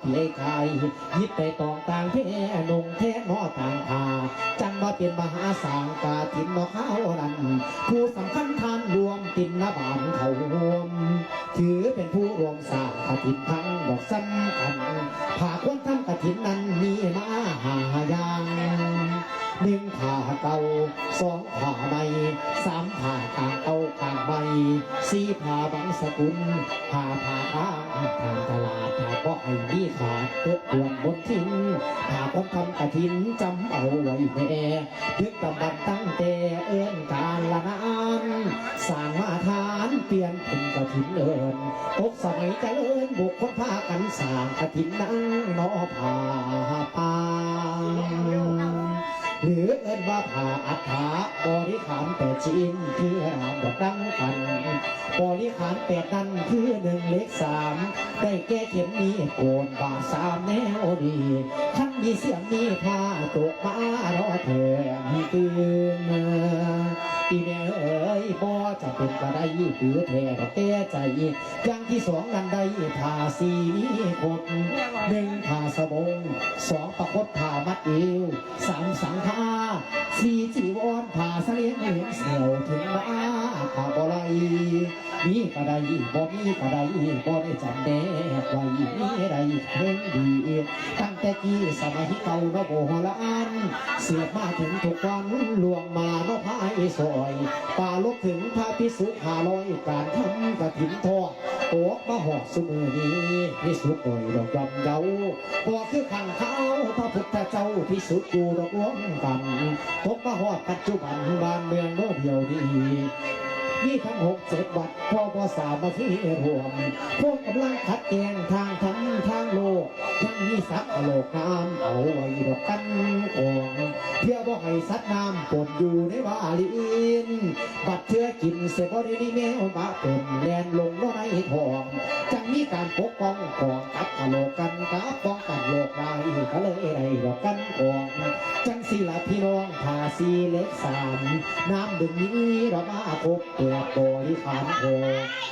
เพียกายยิบไปตองต่างเพนงแท้นอต่างอาจังว่าเป็นมหาสางกาถินนอข้าวนั้นผู้สำคัญทานรวมตินนบานเขารวม ถือเป็นผู้รวมสางกฐินทั้งดอกสำคัญผ่าคนทำกฐินนั้นมีมาหาอย่างหนึ่งผ่าเก่าสองผ่าใหม่สาม สีผาบังสกุลผาผาข้างทางตลาดผาก็ไอ้นี่ขาดเพื่อปวงบนทิ้งผ่าคนทำกฐินจำเอาไว้แน่ดึกตำบัดตั้งแต่เอิ้อนการละนานสร้างมาทานเปลี่ยนเป็นกฐินเอิญตกสมัยเจริญบุคคลพากันสร้างกฐินนั่งนอผา หรือเอิ้นว่าผ่าอัฐาบริขารแปดชิ้นคือหามดอกดังกันบริขารแปดนั้นคือหนึ่งเล็กสามได้แก้เข็มมีโกนบาสามแนวดีทั้งมีเสียงมีผ้าตกมารอแทนตื่น อีแม่เอ๋ยบ่จะเป็นกระไดถือแท้ก็แก้ใจอย่างที่สองนั้นได้ผ่าสีมีคดหนึ่งผ่าสบงสองประคบผ่ามัดเอวสามสังฆาสี่จีวรผ่าเสลียงเหลียงเสียวถึงมาผ่าบ่ไหล มีกระไดบ่มีกระไดบ่ได้จำแนกไว้มีใดเพิ่งดีตั้งแต่กี้สมัยเก่าเนาะโบราณเสียบมาถึงทุกวันลวงมาเนาะพายซอยป่าลบถึงพระพิสุหาลอยการทำกระถิ่นทอดโอกมาหอกสมือนี้พิสุก่อยดอกยอมเยาบ่คือขังเขาพระพุทธเจ้าพิสุอยู่ดอกรวมกันพบมาหอดปัจจุบันบ้านเมืองโนเดียวดี มีทั้งหกเจ็ดวัดพ่อพอสามมาที่รวมพวกกำลังขัดแย้งทางทางโลกยัง โลกน้ำเอาไว้ดอกกันกองเพื่อบ่ให้สัตว์น้ำปนอยู่ในวาลีนบัดเทือกินเสบรินีแมวมาเป็นแลนลงโลในทองจังมีการปกป้องกองกับโลกกันกับป้องกันโลกได้ก็เลยไรดอกกันกองจังสิละพี่น้องภาษีเล็กสามน้ำดึงนี้เรามาพบเปลือกบริขารโค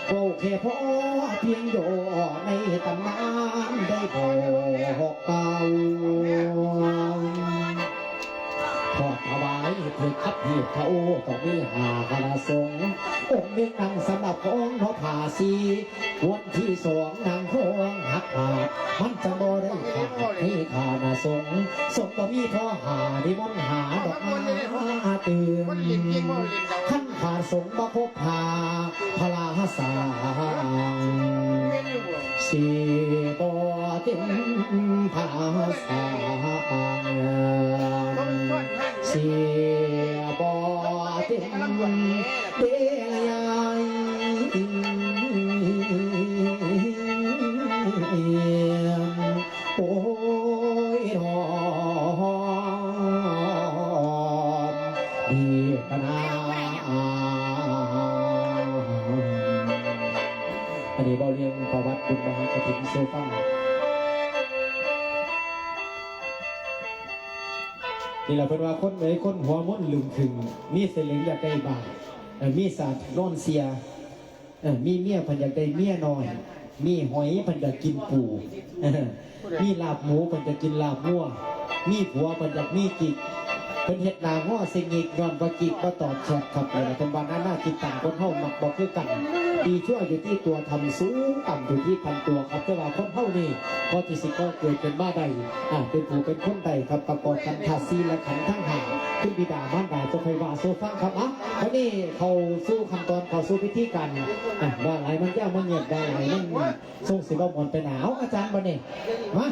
โอเคพอเพียงโยในตำนานได้บอกเก่าทอดถวายเถิดครับที่เขาต้องมีหาคณะสงฆ์องค์หนึ่งนางสำหรับองนพาสีวันที่สองนางพองหักหาดมันจะบ่ได้ขาดให้ขาณะสงฆ์สงฆ์ก็มีพ่อหาดิมนหาดอกไม้เตือนขั้นขาดสงฆ์มาพบพาพลาสาสี ภาษาเสียบอเต็มเดียยโอ้ยหอมดีขนาอันนี้เราเรียนประวัติบุญมหากฐินโซฟัง นี่แหละเป็นว่าคนเอ้ยคนหัวม้นลืมถึง มีเสลึงอยากได้บาทมีสาดนอนเสียมีเมียพันอยากได้เมียน้อย มีหอยพันอยากกินปูมีลาบหมูพันอยากกินลาบมั่ว มีผัวพันอยากมีกิกเป็นเห็ดนาง้อเสิงอีกย้อนว่ากิกว่าตอบแชทครับเลยเป็นวันนั้นน่ากินต่างคนเท่ามักบอกคือกัน ดีชั่วอยู่ที่ตัวทำสูงต่ำอยู่ที่พันตัวครับแต่ว่าคนเท่านี้พอที่สิก็เกิดเป็นบ้าใดอ่าเป็นผู้เป็นคนใดครับประกอบกันทาซีและขันทั้งหาขึ้นบิดามารดาจะไฟว่าโซฟังครับอะวันนี้เขาสู้ขั้นตอนเขาสู้พิธีกันอะว่าอะไรมันยากมันเงียบว่าอะไรมันส่งสิบเอาหมอนไปหนาวอาจารย์บันนี่มา